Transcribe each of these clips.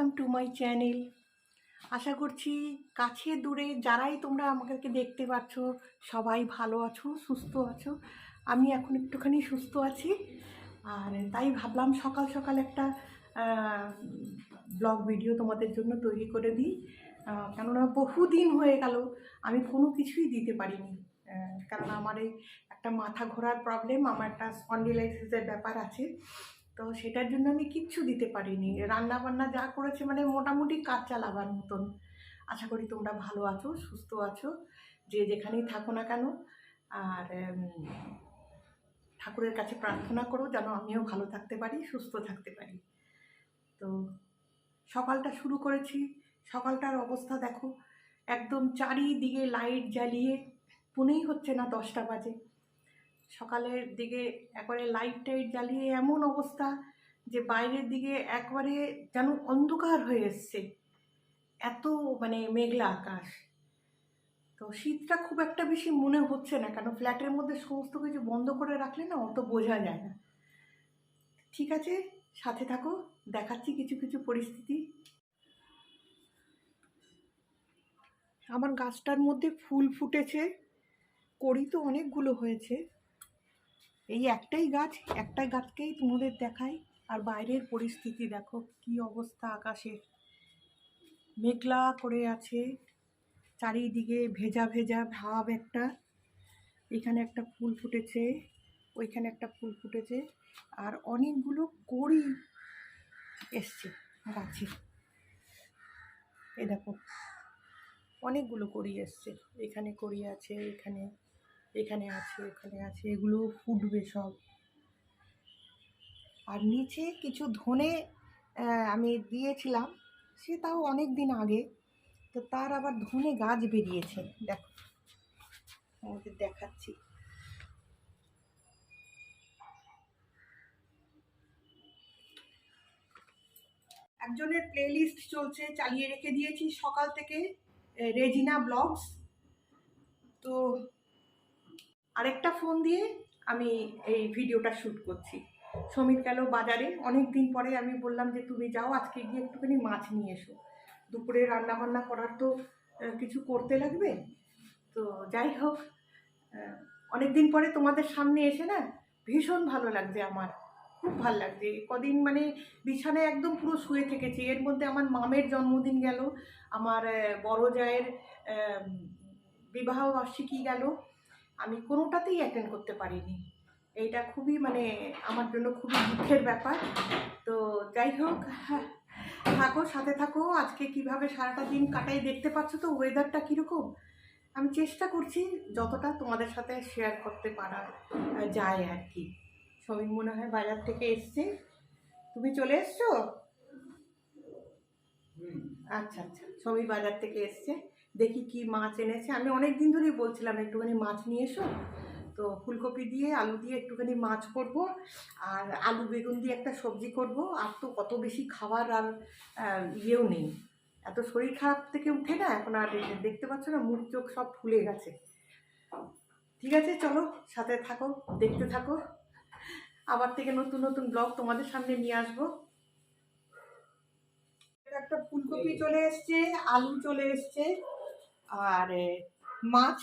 Welcome to my channel আশা করছি কাছে দূরে যারাই তোমরা আমাকে দেখতে পাচ্ছ, সবাই ভালো আছো, সুস্থ আছো। আমি এখন একটুখানি সুস্থ আছি। আর তাই ভাবলাম সকাল সকাল একটা ব্লগ ভিডিও তোমাদের জন্য তৈরি করে দিই। কেননা বহুদিন হয়ে গেল, আমি কোনো কিছুই দিতে পারিনি। কারণ আমার এই একটা মাথা ঘোরার প্রবলেম আমার একটা স্পন্ডিলাইসিসের ব্যাপার আছে। তো সেটার জন্য আমি কিচ্ছু দিতে পারিনি। রান্না বান্না যা করেছে মানে মোটামুটি কাজ চালাবার মতন। আশা করি তোমরা ভালো আছো, সুস্থ আছো, যে যেখানেই থাকো না কেন। আর ঠাকুরের কাছে প্রার্থনা করো যেন আমিও ভালো থাকতে পারি, সুস্থ থাকতে পারি। তো সকালটা শুরু করেছি। সকালটার অবস্থা দেখো, একদম চারিদিকে লাইট জ্বালিয়ে পুনেই হচ্ছে না দশটা বাজে। সকালের দিকে একবারে লাইট টাইট জ্বালিয়ে এমন অবস্থা যে বাইরের দিকে একবারে যেন অন্ধকার হয়ে এসছে। এত মানে মেঘলা আকাশ। তো শীতটা খুব একটা বেশি মনে হচ্ছে না, কেন ফ্ল্যাটের মধ্যে সমস্ত কিছু বন্ধ করে রাখলে না অত বোঝা যায় না। ঠিক আছে, সাথে থাকো, দেখাচ্ছি কিছু কিছু পরিস্থিতি। আমার গাছটার মধ্যে ফুল ফুটেছে, কড়ি তো অনেকগুলো হয়েছে। এই একটাই গাছ, একটাই গাছকেই তোমাদের দেখাই। আর বাইরের পরিস্থিতি দেখো, কি অবস্থা আকাশের। মেঘলা করে আছে, চারিদিকে ভেজা ভেজা ভাব একটা। এখানে একটা ফুল ফুটেছে, ওইখানে একটা ফুল ফুটেছে, আর অনেকগুলো কড়ি এসছে গাছে। এ দেখো, অনেকগুলো কড়ি এসছে। এখানে কড়ি আছে, এখানে এখানে আছে এখানে আছে, এগুলো ফুটবে সব। আর নিচে কিছু ধনে আমি দিয়েছিলাম, সে তাও অনেক দিন আগে। তো তার আবার ধনে গাছ বেরিয়েছে, দেখো। আমাদের দেখাচ্ছি। একজনের প্লেলিস্ট চলছে, চালিয়ে রেখে দিয়েছি সকাল থেকে রেজিনা ব্লগস। তো আরেকটা ফোন দিয়ে আমি এই ভিডিওটা শ্যুট করছি। সমীর গেল বাজারে। অনেক দিন পরে আমি বললাম যে, তুমি যাও, আজকে গিয়ে একটুখানি মাছ নিয়ে এসো। দুপুরে রান্না বান্না করার তো কিছু করতে লাগবে। তো যাই হোক অনেক দিন পরে তোমাদের সামনে এসে না ভীষণ ভালো লাগছে আমার। খুব ভালো লাগছে। কদিন মানে বিছানায় একদম পুরো শুয়ে থেকেছি। এর মধ্যে আমার মামের জন্মদিন গেল, আমার বড় জায়ের বিবাহ বার্ষিকী গেল। আমি কোনোটাতেই অ্যাটেন্ড করতে পারিনি। এইটা খুবই মানে আমার জন্য খুবই দুঃখের ব্যাপার। তো যাই হোক থাকো সাথে থাকো। আজকে কীভাবে সারাটা দিন কাটাই দেখতে পাচ্ছ তো? ওয়েদারটা কীরকম? আমি চেষ্টা করছি যতটা তোমাদের সাথে শেয়ার করতে পারা যায় আর কি। সমীর মনে হয় বাজার থেকে এসছে। তুমি চলে এসছো? আচ্ছা আচ্ছা। সমীর বাজার থেকে এসছে। দেখি কি মাছ এনেছে। আমি অনেক দিন ধরেই বলছিলাম একটুখানি মাছ নিয়ে এসো। তো ফুলকপি দিয়ে আলু দিয়ে একটুখানি মাছ করব আর আলু বেগুন দিয়ে একটা সবজি করব। আর তো কত বেশি খাবার আর ইয়েও নেই। এত শরীর খারাপ থেকে উঠে না এখন আর দেখতে পাচ্ছ না মুখ চোখ সব ফুলে গেছে। ঠিক আছে চলো সাথে থাকো দেখতে থাকো। আবার থেকে নতুন নতুন ব্লগ তোমাদের সামনে নিয়ে আসব। একটা ফুলকপি চলে এসছে আলু চলে এসছে। আর মাছ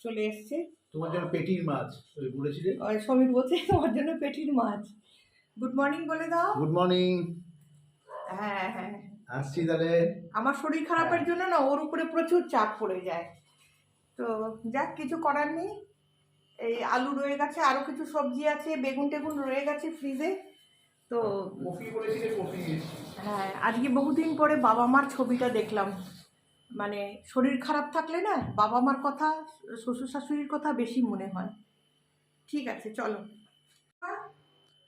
চলে এসছে। তোমার জন্য পেটির মাছ ওই বলেছিলে? আর সমীর বলছে তোমার জন্য পেটির মাছ। গুড মর্নিং বলে দাও। গুড মর্নিং হ্যাঁ হ্যাঁ। আসছি তাহলে। আমার শরীর খারাপের জন্য না ওর উপরে প্রচুর চাপ পড়ে যায়। তো যাক কিছু করার নেই। এই আলু রয়ে গেছে আরও কিছু সবজি আছে বেগুন টেগুন রয়ে গেছে ফ্রিজে। তো হ্যাঁ আজকে বহুদিন পরে বাবা মার ছবিটা দেখলাম। মানে শরীর খারাপ থাকলে না বাবা মার কথা শ্বশুর শাশুড়ির কথা বেশি মনে হয়। ঠিক আছে, চলো।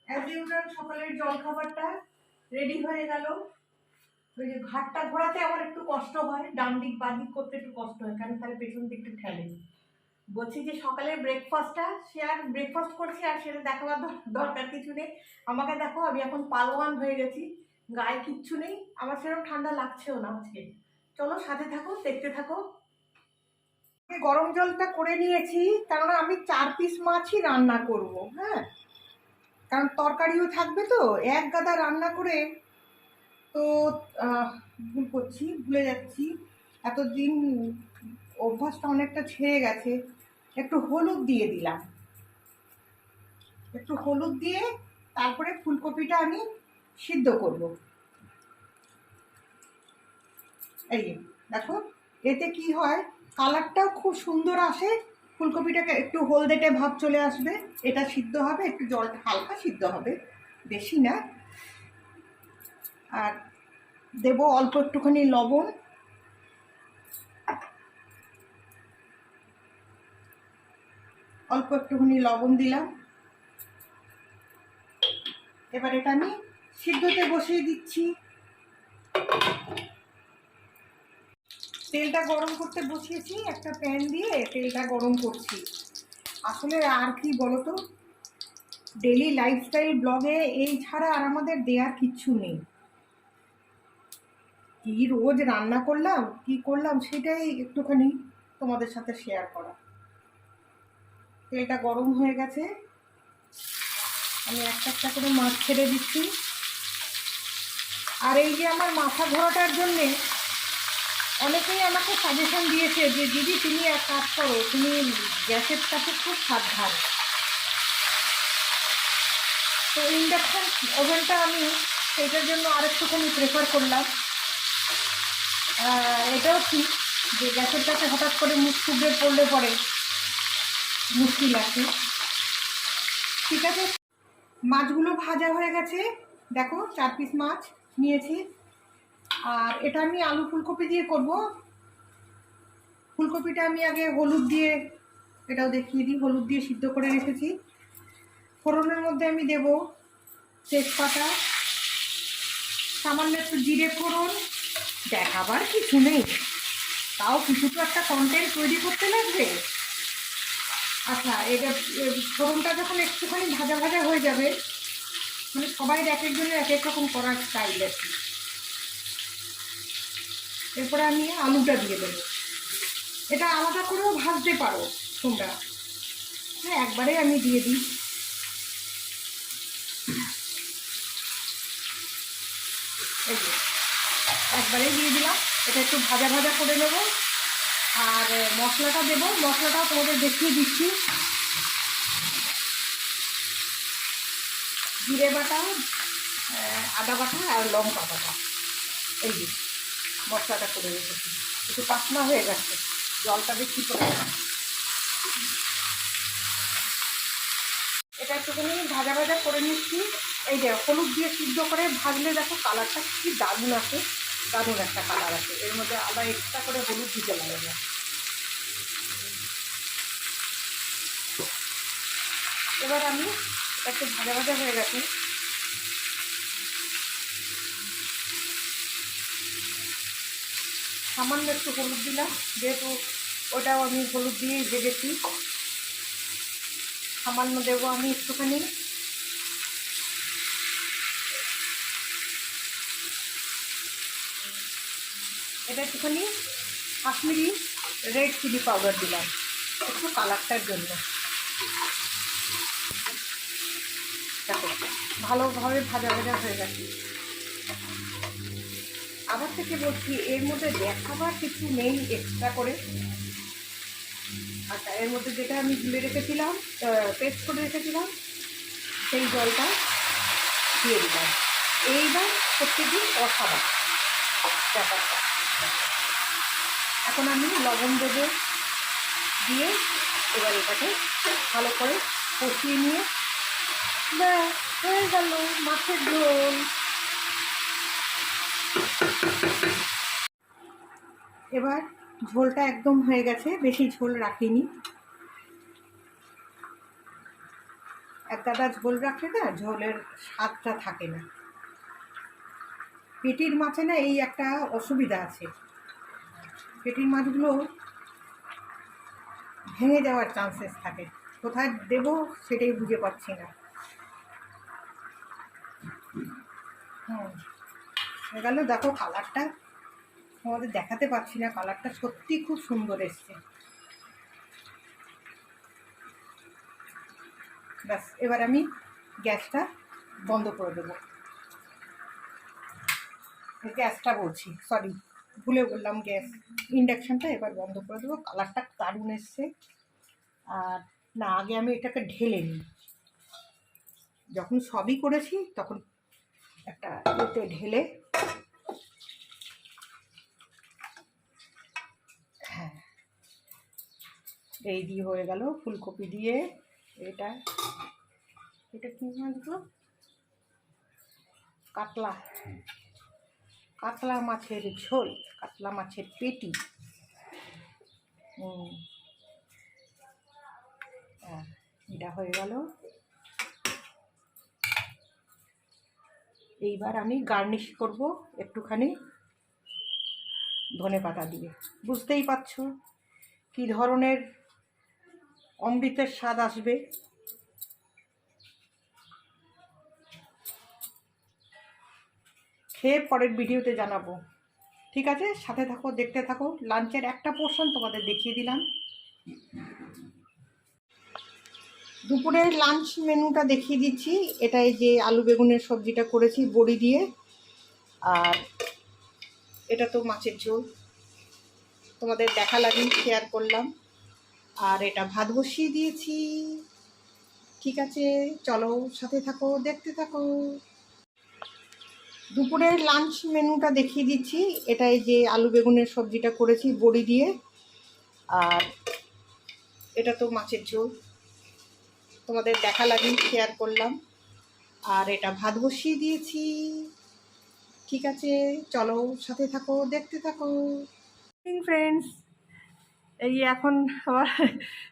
অ্যাজ ইউজুয়াল সকালের জলখাবারটা রেডি হয়ে গেল। ওই যে ঘাটটা ঘোরাতে আমার একটু কষ্ট হয়, ডান দিক, বাঁ দিক করতে একটু কষ্ট হয়, কারণ তাহলে পেছন দিকটা ঠেলে। বলছি যে সকালের ব্রেকফাস্টটা সে আর ব্রেকফাস্ট করছি আর সেটা দেখাবার দর- দরকার কিছু নেই। আমাকে দেখো, আমি এখন পালোয়ান হয়ে গেছি, গায়ে কিচ্ছু নেই। আমার সেরকম ঠান্ডা লাগছেও না আজকে। চলো, সাথে থাকো, দেখতে থাকো। গরম জলটা করে নিয়েছি, কেননা আমি চার পিস মাছই রান্না করব হ্যাঁ? কারণ তরকারিও থাকবে তো, এক গাদা রান্না করে। তো ভুল করছি, ভুলে যাচ্ছি। এতদিন অভ্যাসটা অনেকটা ছেড়ে গেছে। একটু হলুদ দিয়ে দিলাম। একটু হলুদ দিয়ে তারপরে ফুলকপিটা আমি সিদ্ধ করব। এই দেখো, এতে কি হয়? কালারটাও খুব সুন্দর আসে। ফুলকপিটাকে একটু হলদেটে ভাব চলে আসবে। এটা সিদ্ধ হবে, একটু জলটা হালকা সিদ্ধ হবে। বেশি না। আর দেব অল্প একটুখানি লবণ। অল্প একটুখানি লবণ দিলাম। এবার এটা আমি সিদ্ধতে বসিয়ে দিচ্ছি। তেলটা গরম করতে বসিয়েছি, একটা প্যান দিয়ে তেলটা গরম করছি। আসলে আর কি বলতো? ডেলি লাইফস্টাইল ব্লগে এই ছাড়া আর আমাদের দেওয়ার কিচ্ছু নেই। কি রোজ রান্না করলাম, কি করলাম সেটাই একটুখানি তোমাদের সাথে শেয়ার করা। তেলটা গরম হয়ে গেছে। আমি একটা একটা করে মাছ ছেড়ে দিচ্ছি। আর এই যে আমার মাথা ঘোরাটার জন্যে অনেকেই আমাকে সাজেশন দিয়েছে যে, দিদি, তুমি এক কাজ করো, তুমি গ্যাসের কাছে খুব সাবধান। তো ইন্ডাকশান ওভেনটা আমি সেটার জন্য আরেকটুখানি প্রেফার করলাম। এটাও ঠিক যে গ্যাসের কাছে হঠাৎ করে মুখ টুকরে পড়লে পরে মুশকিল আছে। ঠিক আছে? মাছগুলো ভাজা হয়ে গেছে। দেখো, চার পিস মাছ নিয়েছি। আর এটা আমি আলু ফুলকপি দিয়ে করব। ফুলকপিটা আমি আগে হলুদ দিয়ে, এটাও দেখিয়ে দিই, হলুদ দিয়ে সিদ্ধ করে রেখেছি। ফোড়নের মধ্যে আমি দেব তেজপাতা, সামান্য একটু জিরে ফোড়ন। দেখাবার কিছু নেই। তাও কিছু তো একটা কন্টেন্ট তৈরি করতে লাগবে। আচ্ছা এটা ফোড়নটা যখন একটুখানি ভাজা ভাজা হয়ে যাবে মানে সবাই এক একজনের এক এক রকম করার স্টাইল কি। এরপরে আমি আলুটা দিয়ে দেবো। এটা আলাদা করেও ভাজতে পারো তোমরা। হ্যাঁ একবারে আমি দিয়ে দিই। এই একবারে দিয়ে দিলাম। এটা একটু ভাজা ভাজা করে নেব। আর মশলাটা দেবো। মশলাটা তোমাদের দেখিয়ে দিচ্ছি। জিরে বাটা আদা বাটা আর লঙ্কা বাটা। এই যে। মশলাটা করে রেখেছি। একটু পাতলা হয়ে গেছে, জলটা বেশি গেছে। এটা একটুখানি ভাজা ভাজা করে নিচ্ছি। এই যে হলুদ দিয়ে সিদ্ধ করে ভাজলে দেখো কালারটা কি দারুণ আছে, দারুণ একটা কালার আছে। এর মধ্যে আবার এক্সট্রা করে হলুদ দিতে লাগে না। এবার আমি একটু ভাজা ভাজা হয়ে গেছে। সামান্য একটু হলুদ দিলাম, যেহেতু ওটাও আমি হলুদ দিয়েই ভেজেছি। সামান্য দেবো আমি একটুখানি। এটা একটুখানি কাশ্মীরি রেড চিলি পাউডার দিলাম, একটু কালারটার জন্য। দেখো, ভালোভাবে ভাজা ভাজা হয়ে গেছে। আবার থেকে বলছি, এর মধ্যে দেখাবার কিছু নেই এক্সট্রা করে। আচ্ছা এর মধ্যে যেটা আমি গুলে রেখেছিলাম পেস্ট করে রেখেছিলাম, সেই জলটা দিয়ে দিলাম। এইবার প্রত্যেকদিন কষাবা ব্যাপারটা। এখন আমি লবণ দেবো দিয়ে এবার এটাকে ভালো করে কষিয়ে নিয়ে হয়ে গেল মাছের ঝোল। এবার ঝোলটা একদম হয়ে গেছে, বেশি ঝোল রাখিনি। এক গাদা ঝোল রাখলে না ঝোলের স্বাদটা থাকে না। পেটির মাছে না এই একটা অসুবিধা আছে। পেটির মাছগুলো ভেঙে যাওয়ার চান্সেস থাকে। কোথায় দেব সেটাই বুঝে পাচ্ছি না। হয়ে গেল। দেখো কালারটা তোমাদের দেখাতে পারছি না কালারটা সত্যি খুব সুন্দর এসছে। ব্যাস, এবার আমি গ্যাসটা বন্ধ করে দেবো। গ্যাসটা বলছি সরি ভুলে বললাম গ্যাস। ইন্ডাকশানটা এবার বন্ধ করে দেবো কালারটা দারুণ এসছে। আর না, আগে আমি এটাকে ঢেলে নিই। যখন সবই করেছি, তখন একটা এতে ঢেলে দিয়ে হয়ে গেল ফুলকপি দিয়ে। এটা এটা কি মাছ গো কাতলা। কাতলা মাছের ঝোল, কাতলা মাছের পেটি। এটা হয়ে গেল। এইবার আমি গার্নিশ করব একটুখানি ধনে পাতা দিয়ে। বুঝতেই পারছ কী ধরনের অমৃতের স্বাদ আসবে। খেয়ে পরের ভিডিওতে জানাব। ঠিক আছে? সাথে থাকো, দেখতে থাকো। লাঞ্চের একটা পোর্শন তোমাদের দেখিয়ে দিলাম। দুপুরের লাঞ্চ মেনুটা দেখিয়ে দিচ্ছি। এটাই যে আলু বেগুনের সবজিটা করেছি, বড়ি দিয়ে। আর এটা তো মাছের ঝোল। তোমাদের দেখা লাগেই শেয়ার করলাম। আর এটা ভাত বসিয়ে দিয়েছি। ঠিক আছে, চলো সাথে থাকো, দেখতে থাকো। দুপুরের লাঞ্চ মেনুটা দেখিয়ে দিচ্ছি। এটাই যে আলু বেগুনের সবজিটা করেছি বড়ি দিয়ে। আর এটা তো মাছের ঝোল। তোমাদের দেখা লাগেই শেয়ার করলাম। আর এটা ভাত বসিয়ে দিয়েছি। ঠিক আছে, চলো সাথে থাকো, দেখতে থাকো। ফ্রেন্ডস এই এখন আবার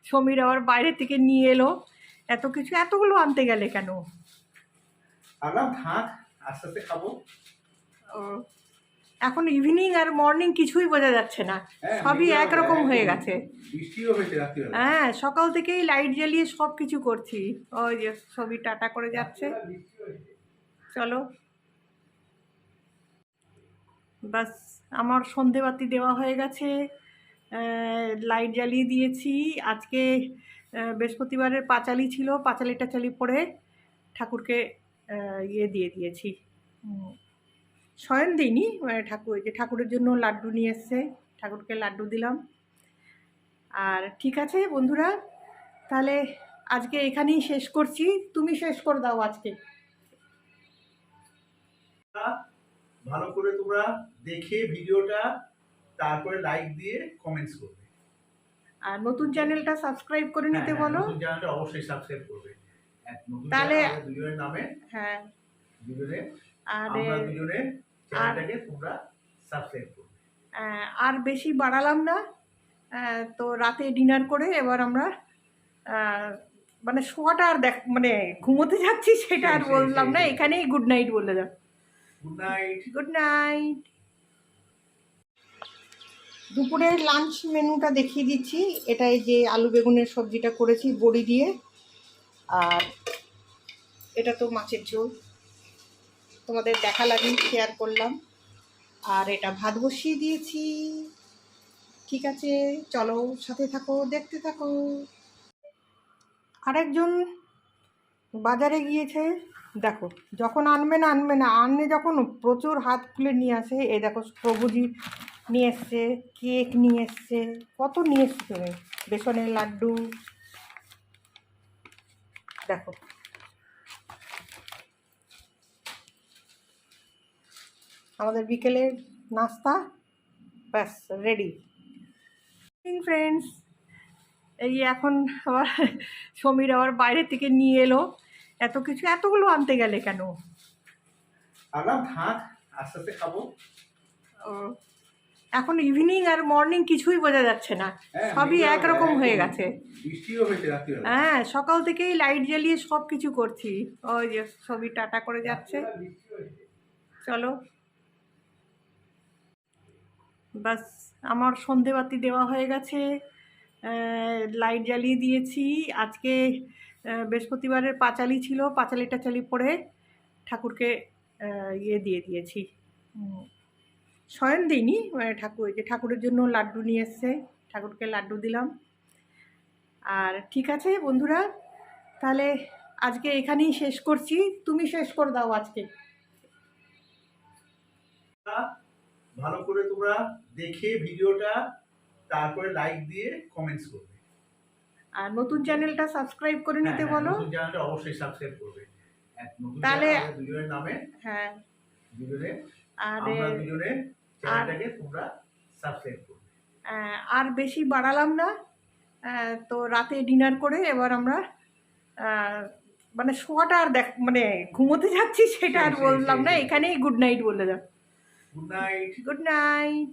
সমীর আবার বাইরে থেকে নিয়ে এলো। এত কিছু এতগুলো আনতে গেলে কেন? আলাম থাক আস্তে আস্তে খাব। ও, এখন ইভিনিং আর মর্নিং কিছুই বোঝা যাচ্ছে না। হ্যাঁ, সবই একরকম হয়ে গেছে। হ্যাঁ সকাল থেকেই লাইট জ্বালিয়ে সব কিছু করছি। ওই যে সবই টাটা করে যাচ্ছে। চলো। বাস আমার সন্ধেবাতি দেওয়া হয়ে গেছে। লাইট জ্বালিয়ে দিয়েছি। আজকে বৃহস্পতিবারের পাঁচালি ছিল। পাঁচালি টাচালি পরে ঠাকুরকে ইয়ে দিয়ে দিয়েছি। শয়ন দিইনি মানে ঠাকুর যে ঠাকুরের জন্য লাড্ডু নিয়ে এসছে। ঠাকুরকে লাড্ডু দিলাম। আর ঠিক আছে বন্ধুরা, তাহলে আজকে এখানেই শেষ করছি। তুমি শেষ করে দাও আজকে। ভালো করে তোমরা দেখে ভিডিওটা তারপরে লাইক দিয়ে কমেন্টস করবে। আর নতুন চ্যানেলটা সাবস্ক্রাইব করে হ্যাঁ, নিতে হ্যাঁ, বলো। নতুন চ্যানেলটা অবশ্যই সাবস্ক্রাইব করবে। তাহলে- দুজনের নামে হ্যাঁ। দুজনে আর আমরা দুজনে চ্যানেলটাকে তোমরা সাবস্ক্রাইব করবে। আর বেশি বাড়ালাম না। তো রাতে ডিনার করে এবার আমরা মানে শোয়াটা আর দেখ মানে ঘুমোতে যাচ্ছি সেটা আর বললাম না এখানেই গুড নাইট বলে দাও। গুড নাইট গুড নাইট দুপুরের লাঞ্চ মেনুটা দেখিয়ে দিচ্ছি। এটাই যে আলু বেগুনের সবজিটা করেছি, বড়ি দিয়ে। আর এটা তো মাছের ঝোল। তোমাদের দেখা লাগেই শেয়ার করলাম। আর এটা ভাত বসিয়ে দিয়েছি। ঠিক আছে, চলো সাথে থাকো, দেখতে থাকো। আরেকজন বাজারে গিয়েছে। দেখো, যখন আনবে না আনবে না, আনলে যখন প্রচুর হাত খুলে নিয়ে আসে, এই দেখো প্রভুজি নিয়ে এসছে কেক নিয়ে এসছে কত নিয়ে এসছে তুমি? বেসনের লাড্ডু। দেখো। আমাদের বিকেলের নাস্তা ব্যাস রেডি ফ্রেন্ডস এই এখন আবার সমীর আবার বাইরে থেকে নিয়ে এলো। এত কিছু এতগুলো আনতে গেলে কেন? আলাম থাক আস্তে আস্তে খাব। ও, এখন ইভিনিং আর মর্নিং কিছুই বোঝা যাচ্ছে না। হ্যাঁ, সবই একরকম হয়ে গেছে। হয়েছে রাত্রিবেলা। হ্যাঁ সকাল থেকেই লাইট জ্বালিয়ে সব কিছু করছি। ওই যে সবই টাটা করে যাচ্ছে। চলো। বাস আমার সন্ধেবাতি দেওয়া হয়ে গেছে। লাইট জ্বালিয়ে দিয়েছি। আজকে বৃহস্পতিবারের পাঁচালি ছিল। পাঁচালি টাচালি পরে ঠাকুরকে ইয়ে দিয়ে দিয়েছি। শয়ন দিইনি মানে ঠাকুর যে ঠাকুরের জন্য লাড্ডু নিয়ে এসছে ঠাকুরকে লাড্ডু দিলাম। আর ঠিক আছে বন্ধুরা তাহলে আজকে এখানেই শেষ করছি। তুমি শেষ করে দাও আজকে। ভালো করে তোমরা দেখে ভিডিওটা তারপরে লাইক দিয়ে কমেন্টস করবে। আর নতুন চ্যানেলটা সাবস্ক্রাইব করে নিতে হ্যাঁ, হ্যাঁ, বলো। নতুন চ্যানেলটা অবশ্যই সাবস্ক্রাইব করবে। তাহলে- দুজনের নামে হ্যাঁ। দুজনে আর দুজনে চ্যানেলটাকে তোমরা সাবস্ক্রাইব করবে। আর বেশি বাড়ালাম না। তো রাতে ডিনার করে এবার আমরা আহ, মানে শোয়াটা আর দেখ মানে ঘুমোতে যাচ্ছি সেটা আর বললাম না এখানেই গুড নাইট বলে যাক গুড নাইট গুড নাইট